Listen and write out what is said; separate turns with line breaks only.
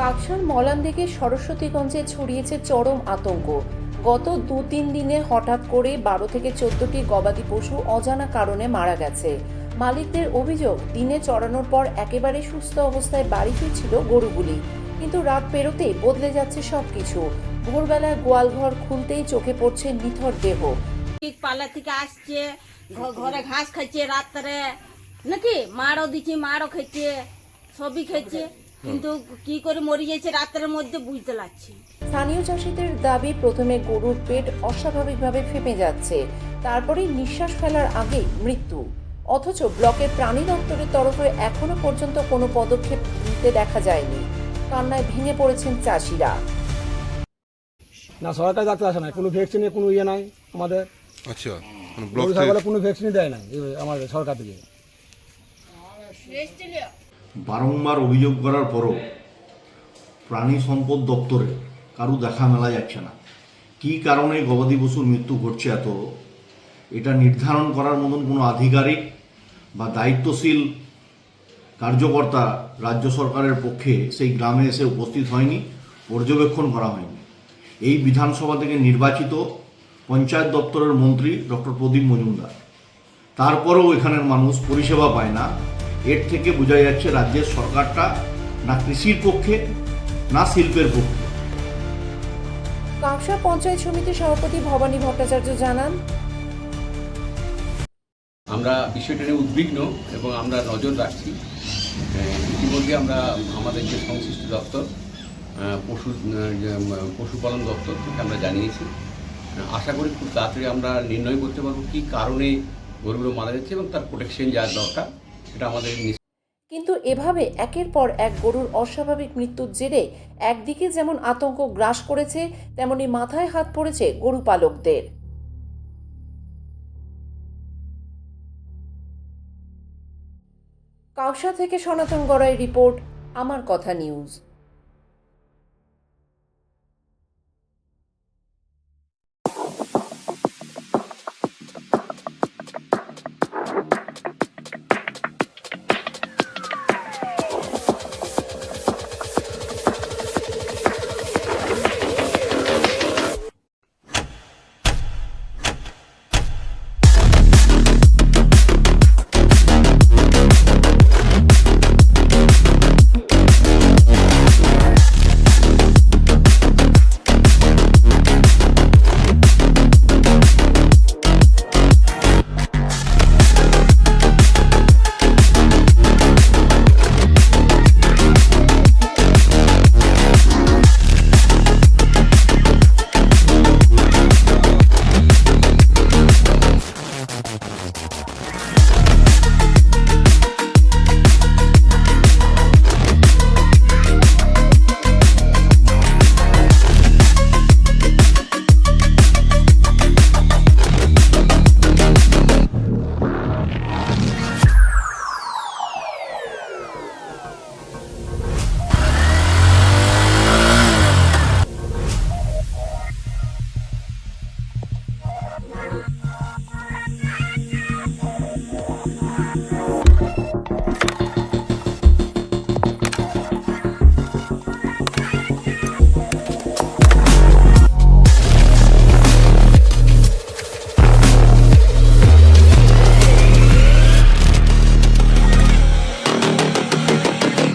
কাকসার মলান থেকে সরস্বতীগঞ্জে ছড়িয়েছে চরম আতঙ্ক। গত দু তিন দিনে হঠাৎ করে বারো থেকে চোদ্দটি গবাদি পশু অজানা কারণে মারা গেছে। মালিকদের অভিযোগ, দিনে চড়ানোর পর একেবারে সুস্থ অবস্থায় বাড়ি ফিরছিল গরুগুলি। কিন্তু রাত পেরোতেই বদলে যাচ্ছে সবকিছু। ভোরবেলায় গোয়ালঘর খুলতেই চোখে পড়ছে নিথর দেহ।
ঠিক পালা থেকে আসছে ঘরে ঘাস খাইছে, রাত্রে নাকি মারও দিচ্ছে, মারও খেয়েছে সবই খেয়েছে কিন্তু কি করে মরে যাচ্ছে রাত্রের মধ্যে বুঝতে লাগছে
স্থানীয় চাষিদের দাবি প্রথমে গরুর পেট অস্বাভাবিকভাবে ফেপে যাচ্ছে। তারপরে নিঃশ্বাস ফেলার আগেই মৃত্যু। অথচ ব্লকের প্রাণী দপ্তরের তরফে এখনও পর্যন্ত কোনো পদক্ষেপ নিতে দেখা যায়নি। কান্নায় ভেঙে পড়েছেন চাষিরা।
না সরকারি ডাক্তার আসে না কোনো ভ্যাকসিনে কোনো ইয়ে নাই আমাদের।
আচ্ছা ব্লক
গরু
থেকে
ছাগলে কোনো ভ্যাকসিনই দেয় না আমাদের সরকার থেকে।
বারংবার অভিযোগ করার পরও প্রাণী সম্পদ দপ্তরে কারু দেখা মেলা যাচ্ছে না। কী কারণে গবাদি পশুর মৃত্যু ঘটছে এত? এটা নির্ধারণ করার মতন কোনো আধিকারিক বা দায়িত্বশীল কার্যকর্তা রাজ্য সরকারের পক্ষে সেই গ্রামে এসে উপস্থিত হয়নি, পর্যবেক্ষণ করা হয়নি। এই বিধানসভা থেকে নির্বাচিত পঞ্চায়েত দপ্তরের মন্ত্রী ডক্টর প্রদীপ মজুমদার। তারপরেও এখানের মানুষ পরিষেবা পায় না এর থেকে বোঝা যাচ্ছে রাজ্যের সরকারটা না কৃষির পক্ষে না শিল্পের পক্ষে।
কাকসা পঞ্চায়েত সমিতির সভাপতি ভবানী ভট্টাচার্য জানান।
আমরা বিষয়টা নিয়ে উদ্বিগ্ন এবং আমরা নজর রাখছি। ইতিমধ্যে আমরা আমাদের যে সংশ্লিষ্ট দপ্তর পশু পশুপালন দপ্তর থেকে আমরা জানিয়েছি। আশা করি খুব তাড়াতাড়ি আমরা নির্ণয় করতে পারব কী কারণে গরুগুলো মারা যাচ্ছে এবং তার প্রোটেকশন যা দরকার। এটা আমাদের
কিন্তু এভাবে একের পর এক গরুর অস্বাভাবিক মৃত্যুর জেরে একদিকে যেমন আতঙ্ক গ্রাস করেছে, তেমনি মাথায় হাত পড়েছে গরু পালকদের। কাউসা থেকে সনাতন গড়াই রিপোর্ট, আমার কথা news.